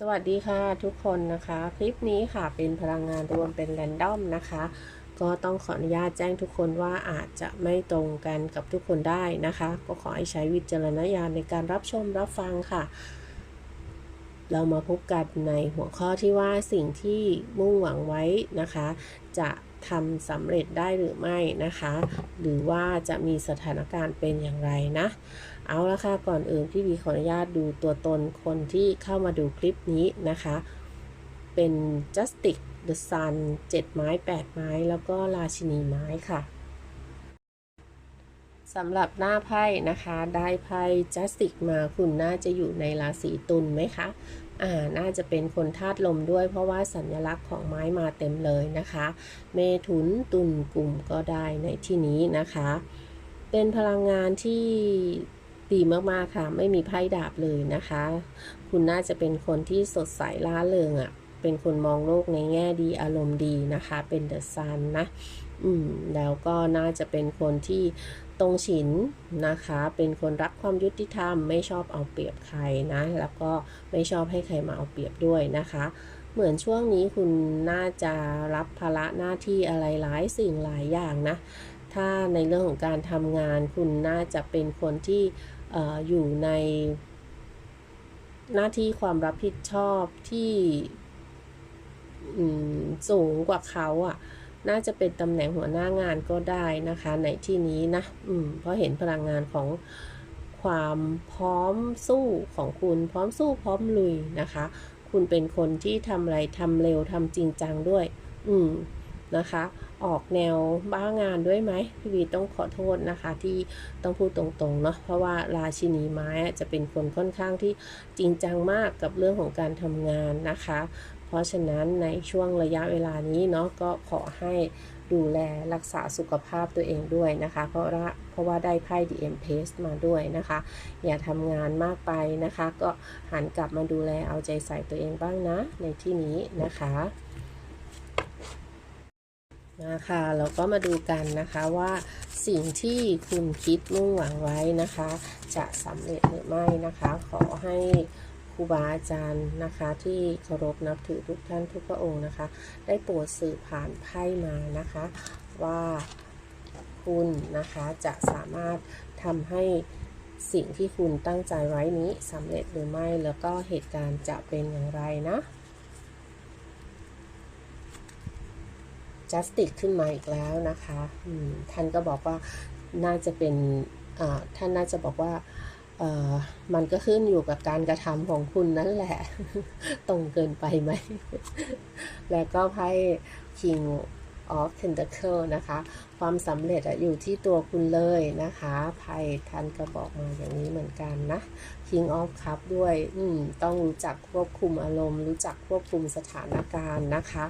สวัสดีค่ะทุกคนนะคะ คลิปนี้ค่ะเป็นพลังงานรวมเป็นแรนดอมนะคะ ก็ต้องขออนุญาตแจ้งทุกคนว่าอาจจะไม่ตรงกันกับทุกคนได้นะคะ ก็ขอให้ใช้วิจารณญาณในการรับชมรับฟังค่ะ เรามาพบกันในหัวข้อที่ว่าสิ่งที่มุ่งหวังไว้นะคะ จะทำสำเร็จได้หรือไม่นะคะ หรือว่าจะมีสถานการณ์เป็นอย่างไรนะ เอาละค่ะ ก่อนอื่นพี่บีขออนุญาตดูตัวตนคนที่เข้ามาดูคลิปนี้นะคะ เป็น Justic the Sun 7 ไม้ 8 ไม้ แล้วก็ราชินีไม้ค่ะ สำหรับหน้าไพ่นะคะ ได้ไพ่ Justice มาคุณน่าจะอยู่ในราศีตุลไหมคะอ่าน่าจะเป็นคนธาตุลมด้วย เพราะว่าสัญลักษณ์ของไม้มาเต็มเลยนะคะ เมถุนตุลกลุ่มก็ได้ในที่นี้นะคะ เป็นพลังงานที่ดีมากๆค่ะ ไม่มีไพ่ดาบเลยนะคะ คุณน่าจะเป็นคนที่สดใสล่าเริงอะ่ะ เป็นคนมองโลกในแง่ดีอารมณ์ดีนะคะ เป็นเดอะซันนะ อืมแล้วก็น่าจะเป็นคนที่ตรงฉินนะคะ เป็นคนรักความยุติธรรม ไม่ชอบเอาเปรียบใครนะ แล้วก็ไม่ชอบให้ใครมาเอาเปรียบด้วยนะคะ เหมือนช่วงนี้คุณน่าจะรับภาระหน้าที่อะไรหลายสิ่งหลายอย่างนะ ถ้าในเรื่องของการทำงานคุณน่าจะเป็นคนที่ออยู่ใน หน้าที่ความรับผิดชอบที่สูงกว่าเขาอะ่ะ น่าจะเป็นตำแหน่งหัวหน้างานก็ได้นะคะ ในที่นี้นะอืมเพราะเห็นพลังงานของความพร้อมสู้ของคุณพร้อมสู้พร้อมลุยนะคะ คุณเป็นคนที่ทำอะไรทำเร็วทำจริงจังด้วย อืมนะคะ ออกแนวบ้างานด้วยไหมพี่วีต้องขอโทษนะคะ ที่ต้องพูดตรงๆเนาะเพราะว่าราชินีไม้จะเป็นคนค่อนข้างที่จริงจังมากกับเรื่องของการทำงานนะคะ ราะฉะนั้นในช่วงระยะเวลานี้เนาะก็ขอให้ดูแลรักษาสุขภาพตัวเองด้วยนะคะ เพราะว่าเพราะว่าได้ไพ่ DM p a s มาด้วยนะคะ อย่าทำงานมากไปนะคะ ก็หันกลับมาดูแลเอาใจใส่ตัวเองบ้างนะ ในที่นี้นะคะนะคะเราก็มาดูกันนะคะว่าสิ่งที่คุณคิดมุ่งหวังไว้นะคะ จะสำเร็จหรือไม่นะคะ ขอให้ ครูบาอาจารย์นะคะ ที่เคารพนับถือทุกท่านทุกพระองค์นะคะ ได้โปรดสื่อผ่านไพ่มานะคะ ว่าคุณนะคะจะสามารถทำให้สิ่งที่คุณตั้งใจไว้นี้สำเร็จหรือไม่แล้วก็เหตุการณ์จะเป็นอย่างไรนะจัสติกขึ้นมาอีกแล้วนะคะท่านก็บอกว่าน่าจะเป็นท่านน่าจะบอกว่า มันก็ขึ้นอยู่กับการกระทำของคุณนั่นแหละ ตรงเกินไปไหม แล้วก็ไพ่ King of Pentacle นะคะ ความสำเร็จอยู่ที่ตัวคุณเลยนะคะไพ่ท่านก็บอกมาอย่างนี้เหมือนกันนะ King of Cup ด้วยต้องรู้จักควบคุมอารมณ์ รู้จักควบคุมสถานการณ์นะคะ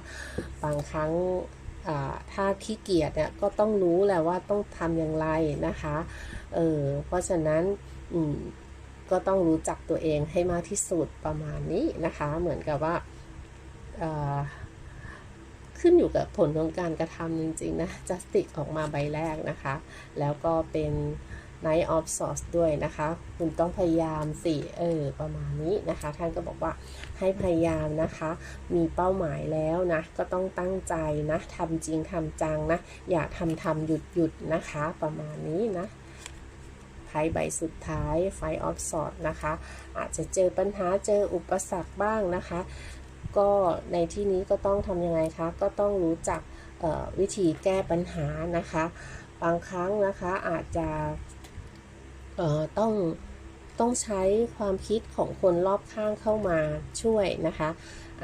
บางครั้ง ถ้าขี้เกียจเนี่ยก็ต้องรู้แหละว่าต้องทำอย่างไรนะคะเออเพราะฉะนั้นก็ต้องรู้จักตัวเองให้มากที่สุดประมาณนี้นะคะ เหมือนกับว่าขึ้นอยู่กับผลของการกระทำจริงๆนะจัสติกออกมาใบแรกนะคะ แล้วก็เป็น Night of Swords ด้วยนะคะ คุณต้องพยายามสิเออประมาณนี้นะคะ ท่านก็บอกว่าให้พยายามนะคะ มีเป้าหมายแล้วนะ ก็ต้องตั้งใจนะทำจริงทำจังนะ อย่าทำทำหยุดหยุดนะคะ ประมาณนี้นะไพ่ใบสุดท้ายไฟออฟสอดนะคะ อาจจะเจอปัญหาเจออุปสรรคบ้างนะคะ ก็ในที่นี้ก็ต้องทำยังไงคะ ก็ต้องรู้จักวิธีแก้ปัญหานะคะ บางครั้งนะคะอาจจะ ต้องต้องใช้ความคิดของคนรอบข้างเข้ามาช่วยนะคะ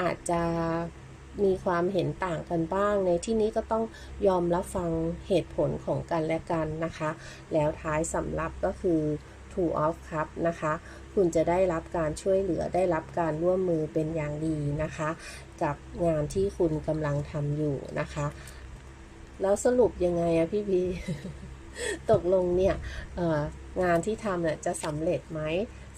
อาจจะมีความเห็นต่างกันบ้าง ในที่นี้ก็ต้องยอมรับฟังเหตุผลของกันและกันนะคะ แล้วท้ายสำรับก็คือ two of cup นะคะ คุณจะได้รับการช่วยเหลือได้รับการร่วมมือเป็นอย่างดีนะคะ กับงานที่คุณกำลังทำอยู่นะคะ แล้วสรุปยังไงอะพี่พีตกลงเนี่ย งานที่ทำเนี่ยจะสำเร็จไหม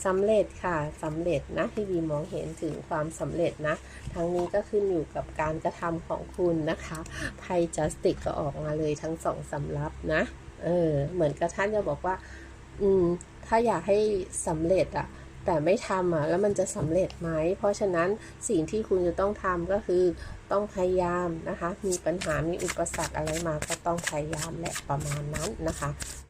สำเร็จค่ะสำเร็จนะที่วีมองเห็นถึงความสำเร็จนะ ทั้งนี้ก็ขึ้นอยู่กับการกระทำของคุณนะคะไพ่จัสติกก็ออกมาเลยทั้งสองสำรับนะเออเหมือนกับท่านจะบอกว่า อืม ถ้าอยากให้สำเร็จอะแต่ไม่ทำอะแล้วมันจะสำเร็จไหม เพราะฉะนั้นสิ่งที่คุณจะต้องทำก็คือต้องพยายามนะคะ มีปัญหามีอุปสรรคอะไรมาก็ต้องพยายามแหละประมาณนั้นนะคะ